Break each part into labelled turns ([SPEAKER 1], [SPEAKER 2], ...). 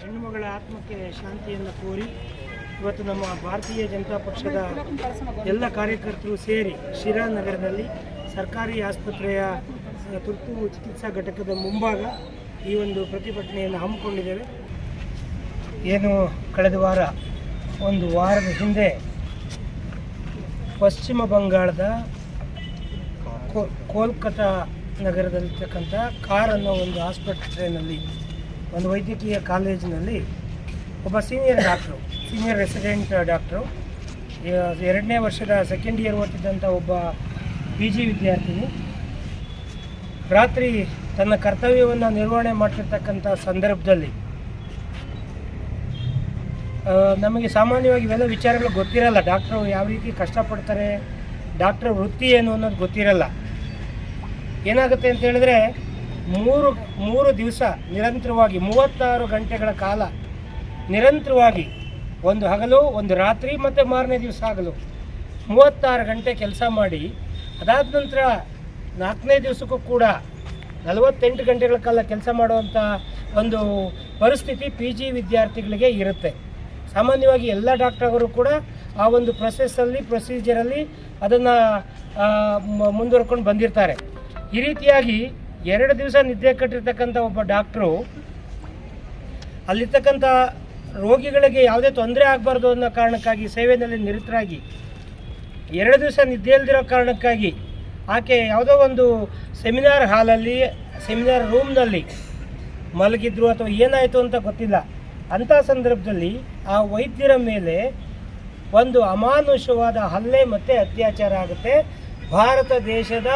[SPEAKER 1] ಹೆಣ್ಣುಮಗಳ ಆತ್ಮಕ್ಕೆ ಶಾಂತಿಯನ್ನು ಕೋರಿ ಇವತ್ತು ನಮ್ಮ ಭಾರತೀಯ ಜನತಾ ಪಕ್ಷದ ಎಲ್ಲ ಕಾರ್ಯಕರ್ತರು ಸೇರಿ ಶಿರಾ ನಗರದಲ್ಲಿ ಸರ್ಕಾರಿ ಆಸ್ಪತ್ರೆಯ ತುರ್ತು ಚಿಕಿತ್ಸಾ ಘಟಕದ ಮುಂಭಾಗ ಈ ಒಂದು ಪ್ರತಿಭಟನೆಯನ್ನು ಹಮ್ಮಿಕೊಂಡಿದ್ದೇವೆ. ಏನು ಕಳೆದ ವಾರ, ಒಂದು ವಾರದ ಹಿಂದೆ ಪಶ್ಚಿಮ ಬಂಗಾಳದ ಕೋಲ್ಕತ್ತಾ ಕೋಲ್ಕತಾ ನಗರದಲ್ಲಿರ್ತಕ್ಕಂಥ ಕಾರ್ ಅನ್ನೋ ಒಂದು ಆಸ್ಪತ್ರೆಯಲ್ಲಿ ಒಂದು ವೈದ್ಯಕೀಯ ಕಾಲೇಜಿನಲ್ಲಿ ಒಬ್ಬ senior doctor senior resident doctor ಎರಡನೇ ವರ್ಷದ ಸೆಕೆಂಡ್ ಇಯರ್ ಓದ್ತಿದ್ದಂಥ ಒಬ್ಬ ಪಿ ಜಿ ವಿದ್ಯಾರ್ಥಿನಿ. ರಾತ್ರಿ ತನ್ನ ಕರ್ತವ್ಯವನ್ನು ನಿರ್ವಹಣೆ ಮಾಡ್ತಿರ್ತಕ್ಕಂಥ ಸಂದರ್ಭದಲ್ಲಿ ನಮಗೆ ಸಾಮಾನ್ಯವಾಗಿ ಇವೆಲ್ಲ ವಿಚಾರಗಳು ಗೊತ್ತಿರಲ್ಲ. ಡಾಕ್ಟ್ರು ಯಾವ ರೀತಿ ಕಷ್ಟಪಡ್ತಾರೆ ಡಾಕ್ಟ್ರ್ ವೃತ್ತಿ ಏನು ಅನ್ನೋದು ಗೊತ್ತಿರಲ್ಲ. ಏನಾಗುತ್ತೆ ಅಂತ ಹೇಳಿದ್ರೆ ಮೂರು ಮೂರು ದಿವಸ ನಿರಂತರವಾಗಿ, ಮೂವತ್ತಾರು ಗಂಟೆಗಳ ಕಾಲ ನಿರಂತರವಾಗಿ ಒಂದು ಹಗಲು, ಒಂದು ರಾತ್ರಿ ಮತ್ತು ಮಾರನೇ ದಿವಸ ಹಗಲು. ಮೂವತ್ತಾರು ಗಂಟೆ ಕೆಲಸ ಮಾಡಿ, ಅದಾದ ನಂತರ ನಾಲ್ಕನೇ ದಿವಸಕ್ಕೂ ಕೂಡ ನಲವತ್ತೆಂಟು ಗಂಟೆಗಳ ಕಾಲ ಕೆಲಸ ಮಾಡುವಂಥ ಒಂದು ಪರಿಸ್ಥಿತಿ ಪಿ ಜಿ ವಿದ್ಯಾರ್ಥಿಗಳಿಗೆ ಇರುತ್ತೆ. ಸಾಮಾನ್ಯವಾಗಿ ಎಲ್ಲ ಡಾಕ್ಟರ್ಗಳು ಕೂಡ ಆ ಒಂದು ಪ್ರೊಸೆಸ್ಸಲ್ಲಿ ಪ್ರೊಸೀಜರಲ್ಲಿ ಅದನ್ನು ಮುಂದುವರ್ಕೊಂಡು ಬಂದಿರ್ತಾರೆ. ಈ ರೀತಿಯಾಗಿ ಎರಡು ದಿವಸ ನಿದ್ದೆ ಕಟ್ಟಿರ್ತಕ್ಕಂಥ ಒಬ್ಬ ಡಾಕ್ಟ್ರು, ಅಲ್ಲಿರ್ತಕ್ಕಂಥ ರೋಗಿಗಳಿಗೆ ಯಾವುದೇ ತೊಂದರೆ ಆಗಬಾರ್ದು ಅನ್ನೋ ಕಾರಣಕ್ಕಾಗಿ ಸೇವೆಯಲ್ಲಿ ನಿರತರಾಗಿ, ಎರಡು ದಿವಸ ನಿದ್ದೆ ಇಲ್ದಿರೋ ಕಾರಣಕ್ಕಾಗಿ ಆಕೆ ಯಾವುದೋ ಒಂದು ಸೆಮಿನಾರ್ ಹಾಲಲ್ಲಿ, ಸೆಮಿನಾರ್ ರೂಮ್ನಲ್ಲಿ ಮಲಗಿದ್ರು ಅಥವಾ ಏನಾಯಿತು ಅಂತ ಗೊತ್ತಿಲ್ಲ. ಅಂಥ ಸಂದರ್ಭದಲ್ಲಿ ಆ ವೈದ್ಯರ ಮೇಲೆ ಒಂದು ಅಮಾನುಷವಾದ ಹಲ್ಲೆ ಮತ್ತು ಅತ್ಯಾಚಾರ ಆಗುತ್ತೆ. ಭಾರತ ದೇಶದ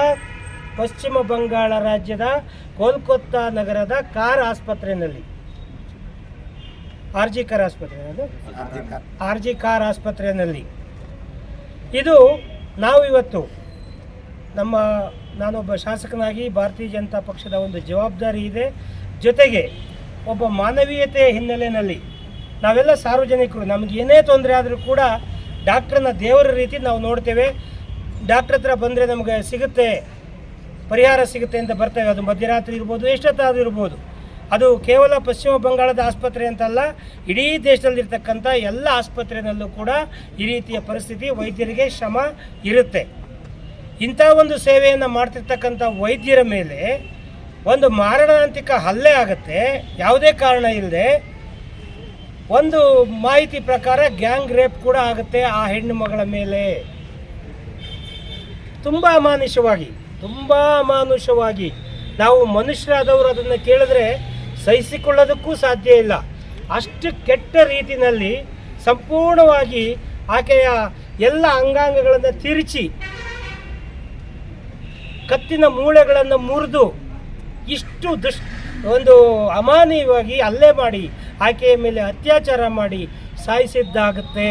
[SPEAKER 1] ಪಶ್ಚಿಮ ಬಂಗಾಳ ರಾಜ್ಯದ ಕೋಲ್ಕತ್ತಾ ನಗರದ ಕಾರ್ ಆಸ್ಪತ್ರೆಯಲ್ಲಿ. ಆರ್ ಜಿ ಕಾರ್ ಆಸ್ಪತ್ರೆ ಅದು ಆರ್ ಜಿ ಕಾರ್. ಆಸ್ಪತ್ರೆಯಲ್ಲಿ. ಇದು ನಾವು ಇವತ್ತು ನಮ್ಮ ನಾನೊಬ್ಬ ಶಾಸಕನಾಗಿ ಭಾರತೀಯ ಜನತಾ ಪಕ್ಷದ ಒಂದು ಜವಾಬ್ದಾರಿ ಇದೆ. ಜೊತೆಗೆ ಒಬ್ಬ ಮಾನವೀಯತೆಯ ಹಿನ್ನೆಲೆಯಲ್ಲಿ ನಾವೆಲ್ಲ ಸಾರ್ವಜನಿಕರು ನಮ್ಗೆ ಏನೇ ತೊಂದರೆ ಆದರೂ ಕೂಡ ಡಾಕ್ಟ್ರನ್ನ ದೇವರ ರೀತಿ ನಾವು ನೋಡ್ತೇವೆ. ಡಾಕ್ಟ್ರ ಹತ್ರ ಬಂದರೆ ನಮಗೆ ಸಿಗುತ್ತೆ ಪರಿಹಾರ ಸಿಗುತ್ತೆ ಅಂತ ಬರ್ತೇವೆ. ಅದು ಮಧ್ಯರಾತ್ರಿ ಇರ್ಬೋದು, ಎಷ್ಟೊತ್ತಾದರೂ ಇರ್ಬೋದು. ಅದು ಕೇವಲ ಪಶ್ಚಿಮ ಬಂಗಾಳದ ಆಸ್ಪತ್ರೆ ಅಂತಲ್ಲ, ಇಡೀ ದೇಶದಲ್ಲಿರ್ತಕ್ಕಂಥ ಎಲ್ಲ ಆಸ್ಪತ್ರೆಯಲ್ಲೂ ಕೂಡ ಈ ರೀತಿಯ ಪರಿಸ್ಥಿತಿ ವೈದ್ಯರಿಗೆ ಶ್ರಮ ಇರುತ್ತೆ. ಇಂಥ ಒಂದು ಸೇವೆಯನ್ನು ಮಾಡ್ತಿರ್ತಕ್ಕಂಥ ವೈದ್ಯರ ಮೇಲೆ ಒಂದು ಮಾರಣಾಂತಿಕ ಹಲ್ಲೆ ಆಗುತ್ತೆ. ಯಾವುದೇ ಕಾರಣ ಇಲ್ಲದೆ ಒಂದು ಮಾಹಿತಿ ಪ್ರಕಾರ ಗ್ಯಾಂಗ್ ರೇಪ್ ಕೂಡ ಆಗುತ್ತೆ ಆ ಹೆಣ್ಣು ಮಗಳ ಮೇಲೆ. ತುಂಬ ಅಮಾನುಷವಾಗಿ ತುಂಬ ಅಮಾನುಷವಾಗಿ ನಾವು ಮನುಷ್ಯರಾದವರು ಅದನ್ನು ಕೇಳಿದ್ರೆ ಸಹಿಸಿಕೊಳ್ಳೋದಕ್ಕೂ ಸಾಧ್ಯ ಇಲ್ಲ. ಅಷ್ಟು ಕೆಟ್ಟ ರೀತಿಯಲ್ಲಿ ಸಂಪೂರ್ಣವಾಗಿ ಆಕೆಯ ಎಲ್ಲ ಅಂಗಾಂಗಗಳನ್ನು ತಿರುಚಿ, ಕತ್ತಿನ ಮೂಳೆಗಳನ್ನು ಮುರಿದು ಇಷ್ಟು ದುಷ್, ಒಂದು ಅಮಾನೀಯವಾಗಿ ಅಲ್ಲೇ ಮಾಡಿ, ಆಕೆಯ ಮೇಲೆ ಅತ್ಯಾಚಾರ ಮಾಡಿ ಸಾಯಿಸಿದ್ದಾಗುತ್ತೆ.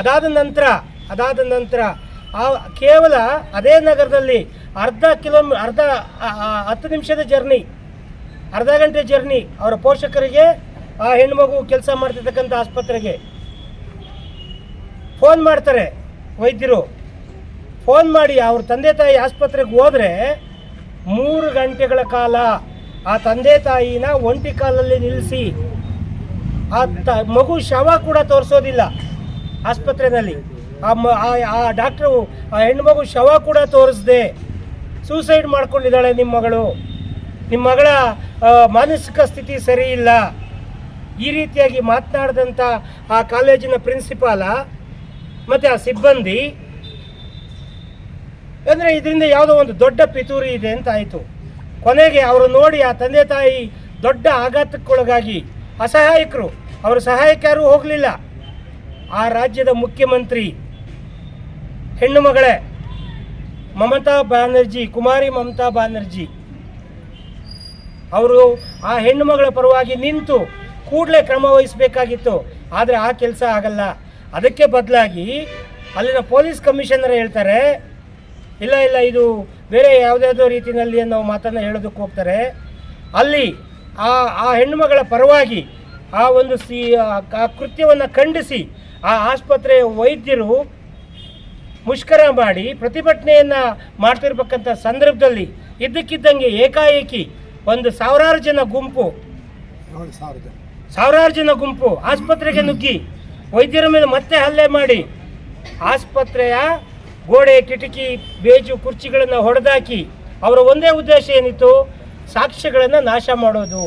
[SPEAKER 1] ಅದಾದ ನಂತರ ಅದಾದ ನಂತರ ಆ ಕೇವಲ ಅದೇ ನಗರದಲ್ಲಿ ಅರ್ಧ ಕಿಲೋಮೀ, ಅರ್ಧ ಹತ್ತು ನಿಮಿಷದ ಜರ್ನಿ ಅರ್ಧ ಗಂಟೆ ಜರ್ನಿ ಅವರ ಪೋಷಕರಿಗೆ, ಆ ಹೆಣ್ಮಗು ಕೆಲಸ ಮಾಡ್ತಿರ್ತಕ್ಕಂಥ ಆಸ್ಪತ್ರೆಗೆ. ಫೋನ್ ಮಾಡ್ತಾರೆ ವೈದ್ಯರು. ಫೋನ್ ಮಾಡಿ ಅವ್ರ ತಂದೆ ತಾಯಿ ಆಸ್ಪತ್ರೆಗೆ ಹೋದರೆ ಮೂರು ಗಂಟೆಗಳ ಕಾಲ ಆ ತಂದೆ ತಾಯಿನ ಒಂಟಿ ಕಾಲಲ್ಲಿ ನಿಲ್ಲಿಸಿ ಆ ತ, ಮಗು ಶವ ಕೂಡ ತೋರಿಸೋದಿಲ್ಲ ಆಸ್ಪತ್ರೆಯಲ್ಲಿ ಆ ಮ, ಆ ಡಾಕ್ಟ್ರು, ಆ ಹೆಣ್ಮಗು ಶವ ಕೂಡ ತೋರಿಸ್ದೆ. ಸೂಸೈಡ್ ಮಾಡ್ಕೊಂಡಿದ್ದಾಳೆ ನಿಮ್ಮ ಮಗಳು. ನಿಮ್ಮ ಮಗಳ ಮಾನಸಿಕ ಸ್ಥಿತಿ ಸರಿ ಇಲ್ಲ. ಈ ರೀತಿಯಾಗಿ ಮಾತನಾಡಿದಂಥ ಆ ಕಾಲೇಜಿನ ಪ್ರಿನ್ಸಿಪಾಲ ಮತ್ತು ಆ ಸಿಬ್ಬಂದಿ, ಅಂದರೆ ಇದರಿಂದ ಯಾವುದೋ ಒಂದು ದೊಡ್ಡ ಪಿತೂರಿ ಇದೆ ಅಂತ ಆಯಿತು. ಕೊನೆಗೆ ಅವರು ನೋಡಿ ಆ ತಂದೆ ತಾಯಿ ದೊಡ್ಡ ಆಘಾತಕ್ಕೊಳಗಾಗಿ ಅಸಹಾಯಕರು, ಅವರ ಸಹಾಯಕ್ಕೆ ಯಾರೂ ಹೋಗಲಿಲ್ಲ. ಆ ರಾಜ್ಯದ ಮುಖ್ಯಮಂತ್ರಿ, ಹೆಣ್ಣು ಮಗಳೇ ಮಮತಾ ಬ್ಯಾನರ್ಜಿ, ಕುಮಾರಿ ಮಮತಾ ಬ್ಯಾನರ್ಜಿ ಅವರು ಆ ಹೆಣ್ಣು ಮಗಳ ಪರವಾಗಿ ನಿಂತು ಕೂಡಲೇ ಕ್ರಮ ವಹಿಸಬೇಕಾಗಿತ್ತು. ಆದರೆ ಆ ಕೆಲಸ ಆಗಲ್ಲ. ಅದಕ್ಕೆ ಬದಲಾಗಿ ಅಲ್ಲಿನ ಪೊಲೀಸ್ ಕಮಿಷನರ್ ಹೇಳ್ತಾರೆ, ಇಲ್ಲ ಇಲ್ಲ, ಇದು ಬೇರೆ ಯಾವುದ್ಯಾವುದೋ ರೀತಿಯಲ್ಲಿ ಅನ್ನೋ ಮಾತನ್ನು ಹೇಳೋದಕ್ಕೆ ಹೋಗ್ತಾರೆ. ಅಲ್ಲಿ ಆ ಆ ಹೆಣ್ಣುಮಗಳ ಪರವಾಗಿ ಆ ಒಂದು ಸಿ ಆ ಕೃತ್ಯವನ್ನು ಖಂಡಿಸಿ ಆ ಆಸ್ಪತ್ರೆಯ ವೈದ್ಯರು ಮುಷ್ಕರ ಮಾಡಿ ಪ್ರತಿಭಟನೆಯನ್ನು ಮಾಡ್ತಿರ್ಬೇಕಂತ ಸಂದರ್ಭದಲ್ಲಿ ಇದ್ದಕ್ಕಿದ್ದಂಗೆ ಏಕಾಏಕಿ ಒಂದು ಸಾವಿರಾರು ಜನ ಗುಂಪು ಸಾವಿರಾರು ಜನ ಗುಂಪು ಆಸ್ಪತ್ರೆಗೆ ನುಗ್ಗಿ ವೈದ್ಯರ ಮೇಲೆ ಮತ್ತೆ ಹಲ್ಲೆ ಮಾಡಿ ಆಸ್ಪತ್ರೆಯ ಗೋಡೆ ಕಿಟಕಿ ಬೇಜು ಕುರ್ಚಿಗಳನ್ನು ಹೊಡೆದಾಕಿ ಅವರ ಒಂದೇ ಉದ್ದೇಶ ಏನಿತ್ತು? ಸಾಕ್ಷ್ಯಗಳನ್ನು ನಾಶ ಮಾಡೋದು.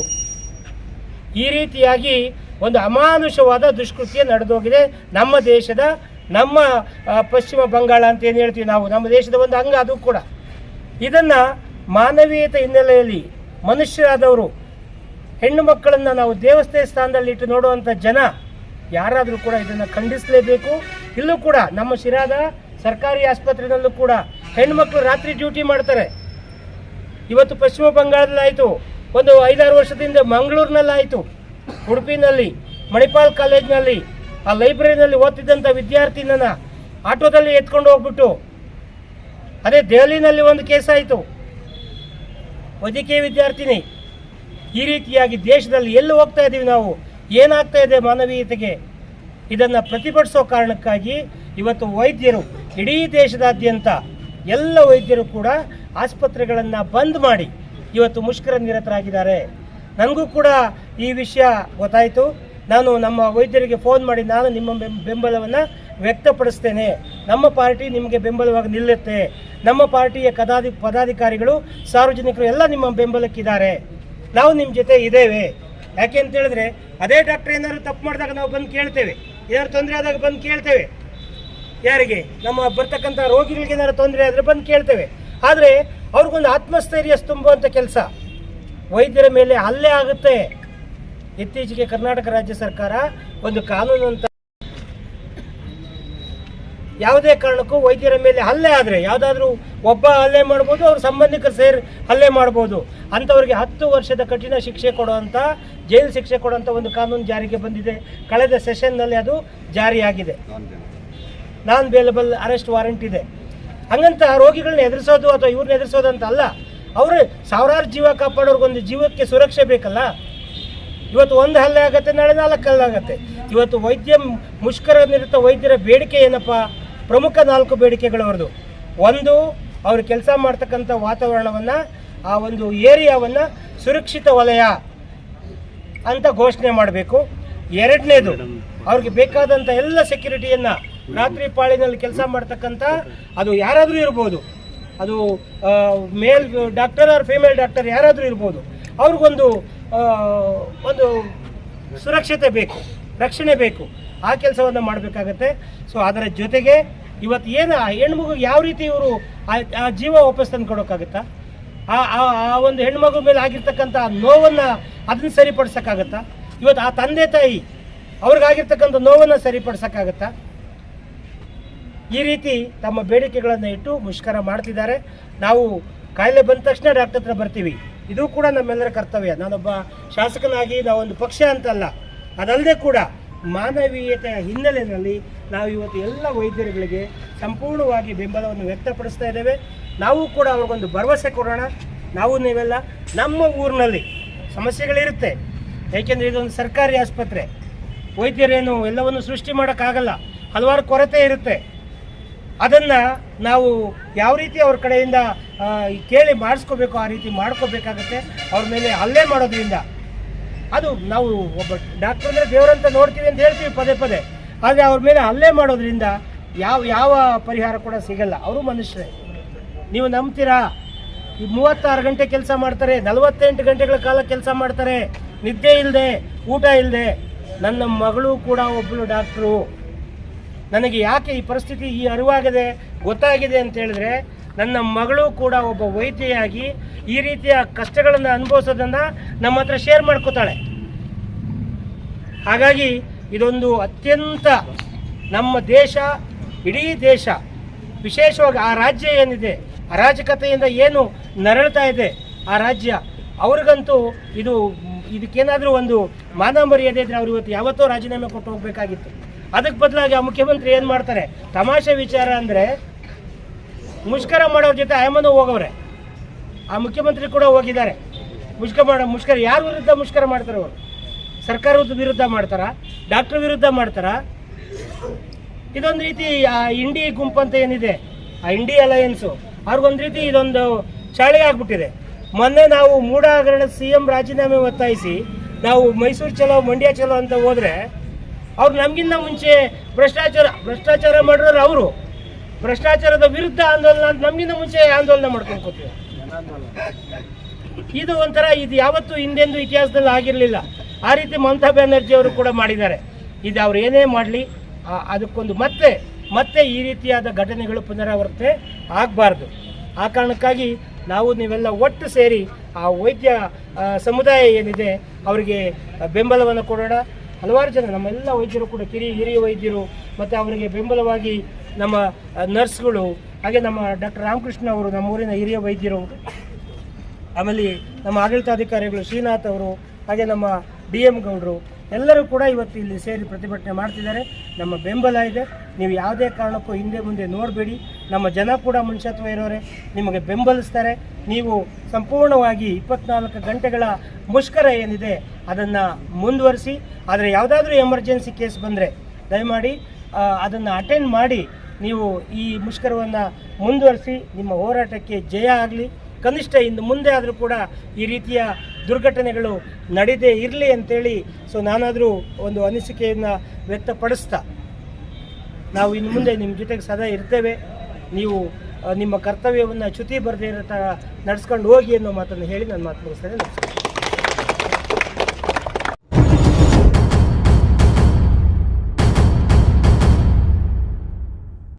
[SPEAKER 1] ಈ ರೀತಿಯಾಗಿ ಒಂದು ಅಮಾನುಷವಾದ ದುಷ್ಕೃತ್ಯ ನಡೆದೋಗಿದೆ ನಮ್ಮ ದೇಶದ ನಮ್ಮ ಪಶ್ಚಿಮ ಬಂಗಾಳ ಅಂತ ಏನು ಹೇಳ್ತೀವಿ ನಾವು? ನಮ್ಮ ದೇಶದ ಒಂದು ಅಂಗ ಅದು ಕೂಡ. ಇದನ್ನು ಮಾನವೀಯತೆ ಹಿನ್ನೆಲೆಯಲ್ಲಿ ಮನುಷ್ಯರಾದವರು, ಹೆಣ್ಣು ಮಕ್ಕಳನ್ನು ನಾವು ದೇವಸ್ಥೆ ಸ್ಥಾನದಲ್ಲಿ ಇಟ್ಟು ನೋಡುವಂಥ ಜನ ಯಾರಾದರೂ ಕೂಡ ಇದನ್ನು ಖಂಡಿಸಲೇಬೇಕು. ಇಲ್ಲೂ ಕೂಡ ನಮ್ಮ ಶಿರಾದ ಸರ್ಕಾರಿ ಆಸ್ಪತ್ರೆಯಲ್ಲೂ ಕೂಡ ಹೆಣ್ಮಕ್ಳು ರಾತ್ರಿ ಡ್ಯೂಟಿ ಮಾಡ್ತಾರೆ. ಇವತ್ತು ಪಶ್ಚಿಮ ಬಂಗಾಳದಲ್ಲಾಯಿತು, ಒಂದು ಐದಾರು ವರ್ಷದಿಂದ ಮಂಗಳೂರಿನಲ್ಲಾಯಿತು, ಉಡುಪಿನಲ್ಲಿ, ಮಣಿಪಾಲ್ ಕಾಲೇಜ್ನಲ್ಲಿ ಆ ಲೈಬ್ರರಿನಲ್ಲಿ ಓದ್ತಿದ್ದಂಥ ವಿದ್ಯಾರ್ಥಿನನ್ನ ಆಟೋದಲ್ಲಿ ಎತ್ಕೊಂಡು ಹೋಗ್ಬಿಟ್ಟು, ಅದೇ ದೆಹಲಿನಲ್ಲಿ ಒಂದು ಕೇಸ್ ಆಯಿತು. ವೈದ್ಯಕೀಯ ವಿದ್ಯಾರ್ಥಿನಿ, ಈ ರೀತಿಯಾಗಿ ದೇಶದಲ್ಲಿ ಎಲ್ಲಿ ಹೋಗ್ತಾ ಇದ್ದೀವಿ ನಾವು, ಏನಾಗ್ತಾ ಇದೆ ಮಾನವೀಯತೆಗೆ? ಇದನ್ನು ಪ್ರತಿಭಟಿಸೋ ಕಾರಣಕ್ಕಾಗಿ ಇವತ್ತು ವೈದ್ಯರು, ಇಡೀ ದೇಶದಾದ್ಯಂತ ಎಲ್ಲ ವೈದ್ಯರು ಕೂಡ ಆಸ್ಪತ್ರೆಗಳನ್ನು ಬಂದ್ ಮಾಡಿ ಇವತ್ತು ಮುಷ್ಕರ ನಿರತರಾಗಿದ್ದಾರೆ. ನನಗೂ ಕೂಡ ಈ ವಿಷಯ ಗೊತ್ತಾಯಿತು. ನಾನು ನಮ್ಮ ವೈದ್ಯರಿಗೆ ಫೋನ್ ಮಾಡಿ ನಾನು ನಿಮ್ಮ ಬೆಂಬಲವನ್ನು ವ್ಯಕ್ತಪಡಿಸ್ತೇನೆ. ನಮ್ಮ ಪಾರ್ಟಿ ನಿಮಗೆ ಬೆಂಬಲವಾಗಿ ನಿಲ್ಲುತ್ತೆ. ನಮ್ಮ ಪಾರ್ಟಿಯ ಕದಾಧಿ, ಪದಾಧಿಕಾರಿಗಳು, ಸಾರ್ವಜನಿಕರು ಎಲ್ಲ ನಿಮ್ಮ ಬೆಂಬಲಕ್ಕಿದ್ದಾರೆ. ನಾವು ನಿಮ್ಮ ಜೊತೆ ಇದ್ದೇವೆ. ಯಾಕೆ ಅಂತ ಹೇಳಿದ್ರೆ, ಅದೇ ಡಾಕ್ಟರ್ ಏನಾದ್ರು ತಪ್ಪು ಮಾಡಿದಾಗ ನಾವು ಬಂದು ಕೇಳ್ತೇವೆ. ಏನಾದ್ರು ತೊಂದರೆ ಆದಾಗ ಬಂದು ಕೇಳ್ತೇವೆ. ಯಾರಿಗೆ? ನಮ್ಮ ಬರ್ತಕ್ಕಂಥ ರೋಗಿಗಳಿಗೆ ಏನಾದ್ರು ತೊಂದರೆ ಆದರೆ ಬಂದು ಕೇಳ್ತೇವೆ. ಆದರೆ ಅವ್ರಿಗೊಂದು ಆತ್ಮಸ್ಥೈರ್ಯ ತುಂಬುವಂಥ ಕೆಲಸ. ವೈದ್ಯರ ಮೇಲೆ ಅಲ್ಲೇ ಆಗುತ್ತೆ. ಇತ್ತೀಚೆಗೆ ಕರ್ನಾಟಕ ರಾಜ್ಯ ಸರ್ಕಾರ ಒಂದು ಕಾನೂನು ಅಂತ ಯಾವುದೇ ಕಾರಣಕ್ಕೂ ವೈದ್ಯರ ಮೇಲೆ ಹಲ್ಲೆ ಆದರೆ, ಯಾವುದಾದ್ರೂ ಒಬ್ಬ ಹಲ್ಲೆ ಮಾಡ್ಬೋದು, ಅವ್ರ ಸಂಬಂಧಿಕರು ಸೇರಿ ಹಲ್ಲೆ ಮಾಡ್ಬೋದು. ಅಂಥವ್ರಿಗೆ ಹತ್ತು ವರ್ಷದ ಕಠಿಣ ಶಿಕ್ಷೆ ಕೊಡುವಂಥ, ಜೈಲು ಶಿಕ್ಷೆ ಕೊಡುವಂಥ ಒಂದು ಕಾನೂನು ಜಾರಿಗೆ ಬಂದಿದೆ. ಕಳೆದ ಸೆಷನ್ನಲ್ಲಿ ಅದು ಜಾರಿಯಾಗಿದೆ. ನಾನ್ ಬೇಲಬಲ್ ಅರೆಸ್ಟ್ ವಾರೆಂಟ್ ಇದೆ. ಹಂಗಂತ ರೋಗಿಗಳನ್ನ ಎದುರಿಸೋದು ಅಥವಾ ಇವ್ರನ್ನ ಎದುರಿಸೋದು ಅಂತ ಅಲ್ಲ. ಅವರು ಸಾವಿರಾರು ಜೀವ ಕಾಪಾಡೋರ್ಗೊಂದು ಜೀವಕ್ಕೆ ಸುರಕ್ಷೆ ಬೇಕಲ್ಲ? ಇವತ್ತು ಒಂದು ಹಲ್ಲೆ ಆಗುತ್ತೆ, ನಾಳೆ ನಾಲ್ಕು ಹಲ್ಲೆ ಆಗುತ್ತೆ. ಇವತ್ತು ವೈದ್ಯ ಮುಷ್ಕರ ನಿರತ ವೈದ್ಯರ ಬೇಡಿಕೆ ಏನಪ್ಪ? ಪ್ರಮುಖ ನಾಲ್ಕು ಬೇಡಿಕೆಗಳು ಅವ್ರದ್ದು. ಒಂದು, ಅವರು ಕೆಲಸ ಮಾಡ್ತಕ್ಕಂಥ ವಾತಾವರಣವನ್ನು, ಆ ಒಂದು ಏರಿಯಾವನ್ನು ಸುರಕ್ಷಿತ ವಲಯ ಅಂತ ಘೋಷಣೆ ಮಾಡಬೇಕು. ಎರಡನೇದು, ಅವ್ರಿಗೆ ಬೇಕಾದಂಥ ಎಲ್ಲ ಸೆಕ್ಯೂರಿಟಿಯನ್ನು ರಾತ್ರಿ ಪಾಳಿನಲ್ಲಿ ಕೆಲಸ ಮಾಡ್ತಕ್ಕಂಥ, ಅದು ಯಾರಾದರೂ ಇರ್ಬೋದು. ಅದು male doctor or female doctor ಯಾರಾದರೂ ಇರ್ಬೋದು. ಅವ್ರಿಗೊಂದು ಒಂದು ಸುರಕ್ಷತೆ ಬೇಕು, ರಕ್ಷಣೆ ಬೇಕು. ಆ ಕೆಲಸವನ್ನು ಮಾಡಬೇಕಾಗತ್ತೆ. ಸೊ ಅದರ ಜೊತೆಗೆ ಇವತ್ತು ಏನು ಆ ಹೆಣ್ಮಗು ಯಾವ ರೀತಿ ಇವರು ಆ ಜೀವ ವಾಪಸ್ ತಂದು ಕೊಡೋಕ್ಕಾಗತ್ತಾ? ಆ, ಆ- ಒಂದು ಹೆಣ್ಮಗು ಮೇಲೆ ಆಗಿರ್ತಕ್ಕಂಥ ನೋವನ್ನು ಅದನ್ನ ಸರಿಪಡಿಸೋಕ್ಕಾಗತ್ತಾ? ಇವತ್ತು ಆ ತಂದೆ ತಾಯಿ ಅವ್ರಿಗಾಗಿರ್ತಕ್ಕಂಥ ನೋವನ್ನು ಸರಿಪಡಿಸೋಕ್ಕಾಗತ್ತಾ? ಈ ರೀತಿ ತಮ್ಮ ಬೇಡಿಕೆಗಳನ್ನು ಇಟ್ಟು ಮುಷ್ಕರ ಮಾಡ್ತಿದ್ದಾರೆ. ನಾವು ಕಾಯಿಲೆ ಬಂದ ತಕ್ಷಣ ಡಾಕ್ಟರ್ ಹತ್ರ ಬರ್ತೀವಿ. ಇದು ಕೂಡ ನಮ್ಮೆಲ್ಲರ ಕರ್ತವ್ಯ. ನಾನೊಬ್ಬ ಶಾಸಕನಾಗಿ ನಾವೊಂದು ಪಕ್ಷ ಅಂತಲ್ಲ, ಅದಲ್ಲದೆ ಕೂಡ ಮಾನವೀಯತೆಯ ಹಿನ್ನೆಲೆಯಲ್ಲಿ ನಾವು ಇವತ್ತು ಎಲ್ಲ ವೈದ್ಯರುಗಳಿಗೆ ಸಂಪೂರ್ಣವಾಗಿ ಬೆಂಬಲವನ್ನು ವ್ಯಕ್ತಪಡಿಸ್ತಾ ಇದ್ದೇವೆ. ನಾವು ಕೂಡ ಅವ್ರಿಗೊಂದು ಭರವಸೆ ಕೊಡೋಣ. ನಾವು ನೀವೆಲ್ಲ ನಮ್ಮ ಊರಿನಲ್ಲಿ ಸಮಸ್ಯೆಗಳಿರುತ್ತೆ. ಏಕೆಂದರೆ ಇದೊಂದು ಸರ್ಕಾರಿ ಆಸ್ಪತ್ರೆ. ವೈದ್ಯರೇನು ಎಲ್ಲವನ್ನು ಸೃಷ್ಟಿ ಮಾಡೋಕ್ಕಾಗಲ್ಲ. ಹಲವಾರು ಕೊರತೆ ಇರುತ್ತೆ. ಅದನ್ನು ನಾವು ಯಾವ ರೀತಿ ಅವ್ರ ಕಡೆಯಿಂದ ಕೇಳಿ ಮಾಡಿಸ್ಕೋಬೇಕು, ಆ ರೀತಿ ಮಾಡ್ಕೋಬೇಕಾಗತ್ತೆ. ಅವ್ರ ಮೇಲೆ ಹಲ್ಲೆ ಮಾಡೋದ್ರಿಂದ. ಅದು ನಾವು ಒಬ್ಬ ಡಾಕ್ಟರ್ ಅಂದರೆ ದೇವರಂತ ನೋಡ್ತೀವಿ ಅಂತ ಹೇಳ್ತೀವಿ ಪದೇ ಪದೇ. ಆದರೆ ಅವ್ರ ಮೇಲೆ ಹಲ್ಲೆ ಮಾಡೋದ್ರಿಂದ ಯಾವ ಯಾವ ಪರಿಹಾರ ಕೂಡ ಸಿಗಲ್ಲ. ಅವರು ಮನುಷ್ಯರೇ. ನೀವು ನಂಬ್ತೀರಾ? ಈ ಮೂವತ್ತಾರು ಗಂಟೆ ಕೆಲಸ ಮಾಡ್ತಾರೆ, ನಲವತ್ತೆಂಟು ಗಂಟೆಗಳ ಕಾಲ ಕೆಲಸ ಮಾಡ್ತಾರೆ. ನಿದ್ದೆ ಇಲ್ಲದೆ ಊಟ ಇಲ್ಲದೆ ನನ್ನ ಮಗಳು ಕೂಡ ಒಬ್ಬಳು ಡಾಕ್ಟ್ರು. ನನಗೆ ಯಾಕೆ ಈ ಪರಿಸ್ಥಿತಿ ಈ ಅರಿವಾಗಿದೆ, ಗೊತ್ತಾಗಿದೆ ಅಂತ ಹೇಳಿದ್ರೆ ನನ್ನ ಮಗಳು ಕೂಡ ಒಬ್ಬ ವೈದ್ಯೆಯಾಗಿ ಈ ರೀತಿಯ ಕಷ್ಟಗಳನ್ನು ಅನುಭವಿಸೋದನ್ನ ನಮ್ಮ ಹತ್ರ ಶೇರ್ ಮಾಡ್ಕೋತಾಳೆ. ಹಾಗಾಗಿ ಇದೊಂದು ಅತ್ಯಂತ ನಮ್ಮ ದೇಶ, ಇಡೀ ದೇಶ, ವಿಶೇಷವಾಗಿ ಆ ರಾಜ್ಯ ಏನಿದೆ, ಅರಾಜಕತೆಯಿಂದ ಏನು ನರಳ್ತಾ ಇದೆ, ಆ ರಾಜ್ಯ, ಅವ್ರಿಗಂತೂ ಇದು ಇದಕ್ಕೇನಾದರೂ ಒಂದು ಮಾನ ಮರ್ಯಾದೆ ಇದ್ರೆ ಅವ್ರು ಇವತ್ತು ಯಾವತ್ತೋ ರಾಜೀನಾಮೆ ಕೊಟ್ಟು ಹೋಗ್ಬೇಕಾಗಿತ್ತು. ಅದಕ್ಕೆ ಬದಲಾಗಿ ಆ ಮುಖ್ಯಮಂತ್ರಿ ಏನು ಮಾಡ್ತಾರೆ, ತಮಾಷೆ ವಿಚಾರ ಅಂದರೆ ಮುಷ್ಕರ ಮಾಡೋರ ಜೊತೆ ಅಯಮನೂ ಹೋಗವ್ರೆ. ಆ ಮುಖ್ಯಮಂತ್ರಿ ಕೂಡ ಹೋಗಿದ್ದಾರೆ. ಮುಷ್ಕರ ಮಾಡೋ, ಮುಷ್ಕರ ಯಾರ ವಿರುದ್ಧ ಮುಷ್ಕರ ಮಾಡ್ತಾರೆ ಅವರು? ಸರ್ಕಾರದ ವಿರುದ್ಧ ಮಾಡ್ತಾರ? ಡಾಕ್ಟರ್ ವಿರುದ್ಧ ಮಾಡ್ತಾರ? ಇದೊಂದು ರೀತಿ, ಆ ಇಂಡಿ ಗುಂಪು ಅಂತ ಏನಿದೆ? ಆ ಇಂಡಿ ಅಲಯನ್ಸು ಅವ್ರಿಗೊಂದು ರೀತಿ ಇದೊಂದು ಚಾಳಿ ಆಗ್ಬಿಟ್ಟಿದೆ. ಮೊನ್ನೆ ನಾವು ಮೂಡ ಹಗರಣ ಸಿ ಎಂ ರಾಜೀನಾಮೆ ಒತ್ತಾಯಿಸಿ, ನಾವು ಮೈಸೂರು ಚಲೋ, ಮಂಡ್ಯ ಚಲೋ ಅಂತ ಹೋದ್ರೆ, ಅವ್ರು ನಮಗಿಂತ ಮುಂಚೆ ಭ್ರಷ್ಟಾಚಾರ ಭ್ರಷ್ಟಾಚಾರ ಮಾಡಿರೋರು ಅವರು. ಭ್ರಷ್ಟಾಚಾರದ ವಿರುದ್ಧ ಆಂದೋಲನ ನಮಗಿಂತ ಮುಂಚೆ ಆಂದೋಲನ ಮಾಡ್ಕೊಂಡು ಕೂತಿದ್ದಾರೆ ಇದು ಒಂಥರ, ಇದು ಯಾವತ್ತೂ ಹಿಂದೆಂದು ಇತಿಹಾಸದಲ್ಲಿ ಆಗಿರಲಿಲ್ಲ. ಆ ರೀತಿ ಮಮತಾ ಬ್ಯಾನರ್ಜಿ ಅವರು ಕೂಡ ಮಾಡಿದ್ದಾರೆ. ಇದು ಅವ್ರು ಏನೇ ಮಾಡಲಿ ಅದಕ್ಕೊಂದು ಮತ್ತೆ ಮತ್ತೆ ಈ ರೀತಿಯಾದ ಘಟನೆಗಳು ಪುನರಾವರ್ತನೆ ಆಗಬಾರ್ದು. ಆ ಕಾರಣಕ್ಕಾಗಿ ನಾವು ನೀವೆಲ್ಲ ಒಟ್ಟು ಸೇರಿ ಆ ವೈದ್ಯ ಸಮುದಾಯ ಏನಿದೆ, ಅವರಿಗೆ ಬೆಂಬಲವನ್ನು ಕೊಡೋಣ. ಹಲವಾರು ಜನ, ನಮ್ಮೆಲ್ಲ ವೈದ್ಯರು ಕೂಡ ಕಿರಿಯ ಹಿರಿಯ ವೈದ್ಯರು, ಮತ್ತು ಅವರಿಗೆ ಬೆಂಬಲವಾಗಿ ನಮ್ಮ ನರ್ಸ್ಗಳು, ಹಾಗೆ ನಮ್ಮ ಡಾಕ್ಟರ್ ರಾಮಕೃಷ್ಣ ಅವರು, ನಮ್ಮೂರಿನ ಹಿರಿಯ ವೈದ್ಯರು, ಆಮೇಲೆ ನಮ್ಮ ಆಡಳಿತಾಧಿಕಾರಿಗಳು ಶ್ರೀನಾಥ್ ಅವರು, ಹಾಗೆ ನಮ್ಮ ಡಿ ಎಂ ಗೌಡರು, ಎಲ್ಲರೂ ಕೂಡ ಇವತ್ತು ಇಲ್ಲಿ ಸೇರಿ ಪ್ರತಿಭಟನೆ ಮಾಡ್ತಿದ್ದಾರೆ. ನಮ್ಮ ಬೆಂಬಲ ಇದೆ. ನೀವು ಯಾವುದೇ ಕಾರಣಕ್ಕೂ ಹಿಂದೆ ಮುಂದೆ ನೋಡಬೇಡಿ. ನಮ್ಮ ಜನ ಕೂಡ ಮನುಷ್ಯತ್ವ ಇರೋರೆ. ನಿಮಗೆ ಬೆಂಬಲಿಸ್ತಾರೆ. ನೀವು ಸಂಪೂರ್ಣವಾಗಿ ಇಪ್ಪತ್ನಾಲ್ಕು ಗಂಟೆಗಳ ಮುಷ್ಕರ ಏನಿದೆ, ಅದನ್ನು ಮುಂದುವರಿಸಿ, ಆದರೆ ಯಾವುದಾದ್ರೂ ಎಮರ್ಜೆನ್ಸಿ ಕೇಸ್ ಬಂದರೆ, ದಯಮಾಡಿ ಅದನ್ನು ಅಟೆಂಡ್ ಮಾಡಿ ನೀವು ಈ ಮುಷ್ಕರವನ್ನು ಮುಂದುವರಿಸಿ, ನಿಮ್ಮ ಹೋರಾಟಕ್ಕೆ ಜಯ ಆಗಲಿ. ಕನಿಷ್ಠ ಇನ್ನು ಮುಂದೆ ಆದರೂ ಕೂಡ ಈ ರೀತಿಯ ದುರ್ಘಟನೆಗಳು ನಡೆದೇ ಇರಲಿ ಅಂತೇಳಿ ಸೊ ನಾನಾದರೂ ಒಂದು ಅನಿಸಿಕೆಯನ್ನು ವ್ಯಕ್ತಪಡಿಸ್ತಾ. ನಾವು ಇನ್ನು ಮುಂದೆ ನಿಮ್ಮ ಜೊತೆಗೆ ಸದಾ ಇರ್ತೇವೆ. ನೀವು ನಿಮ್ಮ ಕರ್ತವ್ಯವನ್ನು ಚ್ಯುತಿ ಬರದೇ ಇರೋ ಥರ ನಡೆಸ್ಕೊಂಡು ಹೋಗಿ ಅನ್ನೋ ಮಾತನ್ನು ಹೇಳಿ ನಾನು ಮಾತು ಮುಗಿಸ್ತೇನೆ.